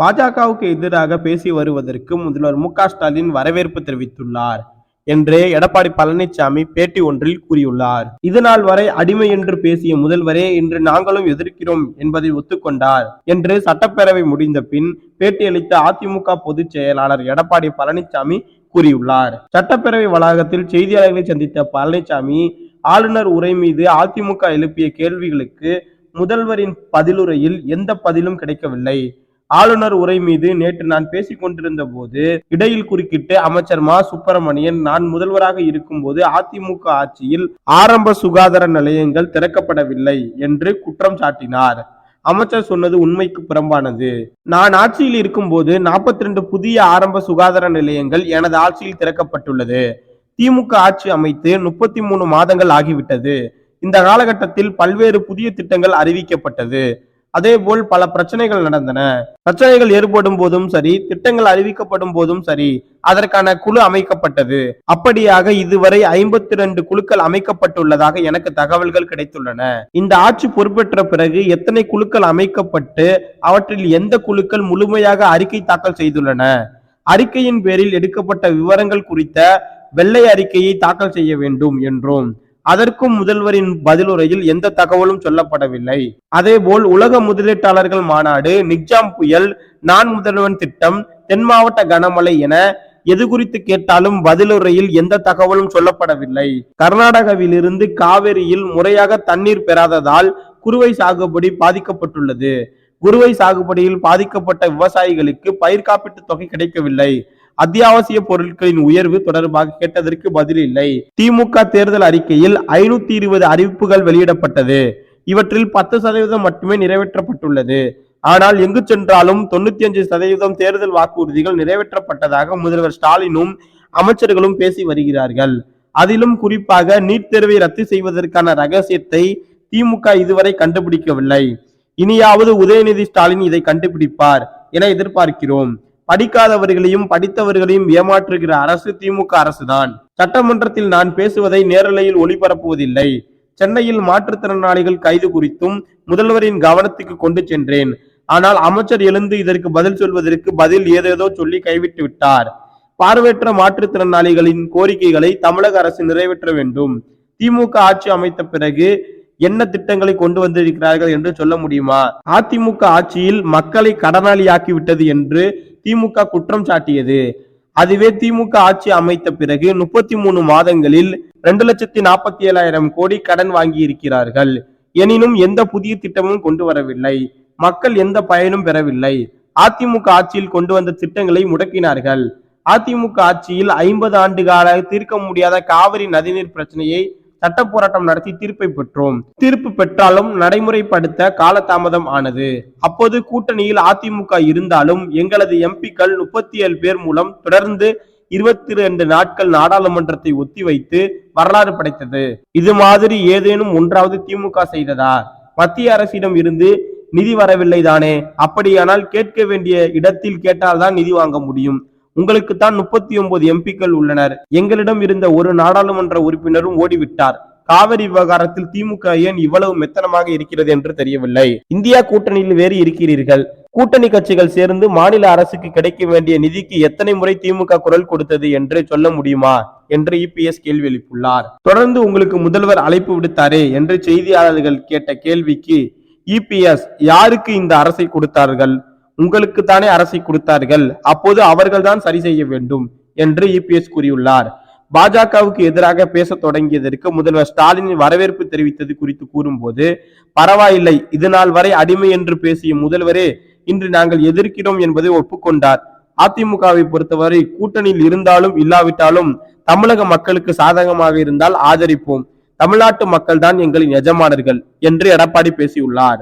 பாஜகவுக்கு எதிராக பேசி வருவதற்கு முதல்வர் மு ஸ்டாலின் வரவேற்பு தெரிவித்துள்ளார் என்று எடப்பாடி பழனிசாமி பேட்டி ஒன்றில் கூறியுள்ளார். இதுநாள் வரை அடிமை என்று பேசிய முதல்வரே இன்று நாங்களும் எதிர்க்கிறோம் என்பதை ஒத்துக்கொண்டார் என்று சட்டப்பேரவை முடிந்த பின் பேட்டியளித்த அதிமுக பொதுச் செயலாளர் எடப்பாடி பழனிசாமி கூறியுள்ளார். சட்டப்பேரவை வளாகத்தில் செய்தியாளர்களை சந்தித்த பழனிசாமி ஆளுநர் உரை மீது அதிமுக எழுப்பிய கேள்விகளுக்கு முதல்வரின் பதிலுரையில் எந்த பதிலும் கிடைக்கவில்லை. ஆளுநர் உரை மீது நேற்று நான் பேசிக் கொண்டிருந்த போது இடையில் குறுக்கிட்டு அமைச்சர் மா. சுப்பிரமணியன் நான் முதல்வராக இருக்கும்போது அதிமுக ஆட்சியில் ஆரம்ப சுகாதார நிலையங்கள் திறக்கப்படவில்லை என்று குற்றம் சாட்டினார். அமைச்சர் சொன்னது உண்மைக்கு புறம்பானது. நான் ஆட்சியில் இருக்கும்போது நாற்பத்தி ரெண்டு புதிய ஆரம்ப சுகாதார நிலையங்கள் எனது ஆட்சியில் திறக்கப்பட்டுள்ளது. திமுக ஆட்சி அமைத்து முப்பத்தி மூணு மாதங்கள் ஆகிவிட்டது. இந்த காலகட்டத்தில் பல்வேறு புதிய திட்டங்கள் அறிவிக்கப்பட்டது. அதே போல் பல பிரச்சனைகள் நடந்தன. பிரச்சனைகள் ஏற்படும் போதும் சரி திட்டங்கள் அறிவிக்கப்படும் போதும் சரி அதற்கான குழு அமைக்கப்பட்டது. அப்படியாக இதுவரை ஐம்பத்தி ரெண்டு குழுக்கள் அமைக்கப்பட்டுள்ளதாக எனக்கு தகவல்கள் கிடைத்துள்ளன. இந்த ஆட்சி பொறுப்பேற்ற பிறகு எத்தனை குழுக்கள் அமைக்கப்பட்டு அவற்றில் எந்த குழுக்கள் முழுமையாக அறிக்கை தாக்கல் செய்துள்ளன? அறிக்கையின் பேரில் எடுக்கப்பட்ட விவரங்கள் குறித்த வெள்ளை அறிக்கையை தாக்கல் செய்ய வேண்டும் என்றும் அதற்கும் முதல்வரின் பதிலுரையில் எந்த தகவலும் சொல்லப்படவில்லை. அதேபோல் உலக முதலீட்டாளர்கள் மாநாடு நிக்ஜாம் புயல் நான் முதல்வன் திட்டம் தென் மாவட்ட கனமழை என எது குறித்து கேட்டாலும் பதிலுரையில் எந்த தகவலும் சொல்லப்படவில்லை. கர்நாடகாவிலிருந்து காவிரியில் முறையாக தண்ணீர் பெறாததால் குறுவை சாகுபடி பாதிக்கப்பட்டுள்ளது. குறுவை சாகுபடியில் பாதிக்கப்பட்ட விவசாயிகளுக்கு பயிர் காப்பீட்டு தொகை கிடைக்கவில்லை. அத்தியாவசிய பொருட்களின் உயர்வு தொடர்பாக கேட்டதற்கு பதில் இல்லை. திமுக தேர்தல் அறிக்கையில் ஐநூத்தி இருபது அறிவிப்புகள் வெளியிடப்பட்டது. இவற்றில் பத்து சதவீதம் மட்டுமே நிறைவேற்றப்பட்டுள்ளது. ஆனால் எங்கு சென்றாலும் தொண்ணூத்தி அஞ்சு சதவீதம் தேர்தல் வாக்குறுதிகள் நிறைவேற்றப்பட்டதாக முதல்வர் ஸ்டாலினும் அமைச்சர்களும் பேசி வருகிறார்கள். அதிலும் குறிப்பாக நீட் தேர்வை ரத்து செய்வதற்கான ரகசியத்தை திமுக இதுவரை கண்டுபிடிக்கவில்லை. இனியாவது உதயநிதி ஸ்டாலின் இதை கண்டுபிடிப்பார் என எதிர்பார்க்கிறோம். படிக்காதவர்களையும் படித்தவர்களையும் ஏமாற்றுகிற அரசு திமுக அரசுதான். சட்டமன்றத்தில் நான் பேசுவதை நேரலையில் ஒளிபரப்புவதில்லை. சென்னையில் மாற்றுத்திறனாளிகள் கைது குறித்தும் முதல்வரின் கவனத்துக்கு கொண்டு சென்றேன். ஆனால் அமைச்சர் எழுந்து இதற்கு பதில் சொல்வதற்கு பதில் ஏதேதோ சொல்லி கைவிட்டு விட்டார். பார்வையற்ற மாற்றுத்திறனாளிகளின் கோரிக்கைகளை தமிழக அரசு நிறைவேற்ற வேண்டும். திமுக ஆட்சி அமைத்த பிறகு என்ன திட்டங்களை கொண்டு வந்திருக்கிறார்கள் என்று சொல்ல முடியுமா? அதிமுக ஆட்சியில் மக்களை கடனாளியாக்கி விட்டது என்று திமுக குற்றம் சாட்டியது. அதுவே திமுக ஆட்சி அமைத்த பிறகு முப்பத்தி மூணு மாதங்களில் ரெண்டு லட்சத்தி நாற்பத்தி ஏழாயிரம் கோடி கடன் வாங்கி இருக்கிறார்கள் எனினும் எந்த புதிய திட்டமும் கொண்டு வரவில்லை. மக்கள் எந்த பயனும் பெறவில்லை. அதிமுக ஆட்சியில் கொண்டு வந்த திட்டங்களை முடக்கினார்கள். அதிமுக ஆட்சியில் ஐம்பது ஆண்டு கால தீர்க்க முடியாத காவிரி நதிநீர் பிரச்சனையை சட்ட போராட்டம் நடத்தி தீர்ப்பை பெற்றோம். தீர்ப்பு பெற்றாலும் நடைமுறைப்படுத்த காலதாமதம் ஆனது. அப்போது கூட்டணியில் அதிமுக இருந்தாலும் எங்களது எம்பிக்கள் முப்பத்தி ஏழு பேர் மூலம் தொடர்ந்து இருபத்தி ரெண்டு நாட்கள் நாடாளுமன்றத்தை ஒத்திவைத்து வரலாறு படைத்தது. இது மாதிரி ஏதேனும் ஒன்றாவது திமுக செய்ததா? மத்திய அரசிடம் இருந்து நிதி வரவில்லை தானே அப்படியானால் கேட்க வேண்டிய இடத்தில் கேட்டால்தான் நிதி வாங்க முடியும். உங்களுக்கு தான் முப்பத்தி ஒன்பது எம்பிக்கள் உள்ளனர். எங்களிடம் இருந்த ஒரு நாடாளுமன்ற உறுப்பினரும் ஓடிவிட்டார். காவிரி விவகாரத்தில் திமுக ஏன் இவ்வளவு மெத்தனமாக இருக்கிறது என்று தெரியவில்லை. இந்தியா கூட்டணியில் வேறு இருக்கிறீர்கள். கூட்டணி கட்சிகள் சேர்ந்து மாநில அரசுக்கு கிடைக்க வேண்டிய நிதிக்கு எத்தனை முறை திமுக குரல் கொடுத்தது என்று சொல்ல முடியுமா? என்று இபிஎஸ் கேள்வி எழுப்பியுள்ளார். தொடர்ந்து உங்களுக்கு முதல்வர் அழைப்பு விடுத்தாரே என்று செய்தியாளர்கள் கேட்ட கேள்விக்கு இபிஎஸ் யாருக்கு இந்த அரசை கொடுத்தார்கள்? உங்களுக்கு தானே அரசை கொடுத்தார்கள். அப்போது அவர்கள் தான் சரி செய்ய வேண்டும் என்று இபிஎஸ் கூறியுள்ளார். பாஜகவுக்கு எதிராக பேச தொடங்கியதற்கு முதல்வர் ஸ்டாலின் வரவேற்பு தெரிவித்தது குறித்து கூறும்போது பரவாயில்லை இது நாள் வரை அடிமை என்று பேசிய முதல்வரே இன்று நாங்கள் எதிர்க்கிறோம் என்பதை ஒப்புக்கொண்டார். அதிமுகவை பொறுத்தவரை கூட்டணியில் இருந்தாலும் இல்லாவிட்டாலும் தமிழக மக்களுக்கு சாதகமாக இருந்தால் ஆதரிப்போம். தமிழ்நாட்டு மக்கள் தான் எங்களின் எஜமானர்கள் என்று எடப்பாடி பேசியுள்ளார்.